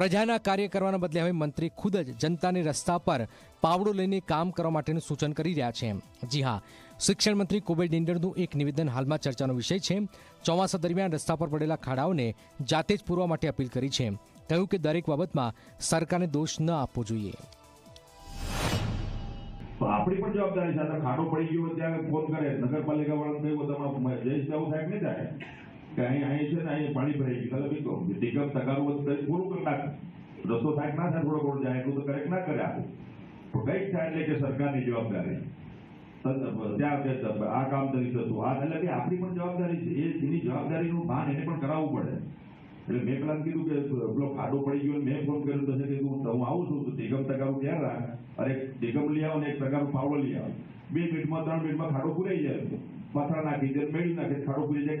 પ્રજાના કાર્ય કરવાના બદલે હવે મંત્રી ખુદ જ જનતાની રસ્તા પર પાવડો લઈને કામ કરવા માટેનું સૂચન કરી રહ્યા છે. જી હા, શિક્ષણ મંત્રી કુબેર ડિંડરનું એક નિવેદન હાલમાં ચર્ચાનો વિષય છે. ચોમાસા દરમિયાન રસ્તા પર પડેલા ખાડાઓને જાતે જ પૂરવા માટે અપીલ કરી છે. કહ્યું કે દરેક બાબતમાં સરકારને દોષ ન આપવો જોઈએ. આપણી પણ જવાબદારી છે. ખાડો પડી ગયો ત્યાં ફોન કરે. નગરપાલિકા વાળાને કહ્યું તમારે જયેશ જવું થાય નહીં થાય? કે અહીં અહીં છે ને, અહીં પાણી ભરાઈ ગયું. એટલે ડિગમ તગારું પૂરું થાય કે ના થાય થોડો થોડો જાય એટલું તો કરેક્ટ ના કરે આખું તો કંઈક થાય એટલે કે સરકારની જવાબદારી. ત્યાં આ કામ કરી થતું આ એટલે આપણી પણ જવાબદારી છે. એની જવાબદારીનું ભાન એને પણ કરાવવું પડે. એટલે મેં પેલા કીધું કે પેલો ખાડો પડી ગયો મેં ફોન કર્યો તો હું આવું છું તો નિગમ તગારું ક્યાં રાખ. અરે નિગમ લઈ આવો ને એક તગારું ફાવડો લઈ આવો. બે મિનિટમાં, ત્રણ મિનિટમાં ખાડો પૂરાઈ જાય. પથરા નાખી દે મેળવી નાખે, ખાડો પૂરી જાય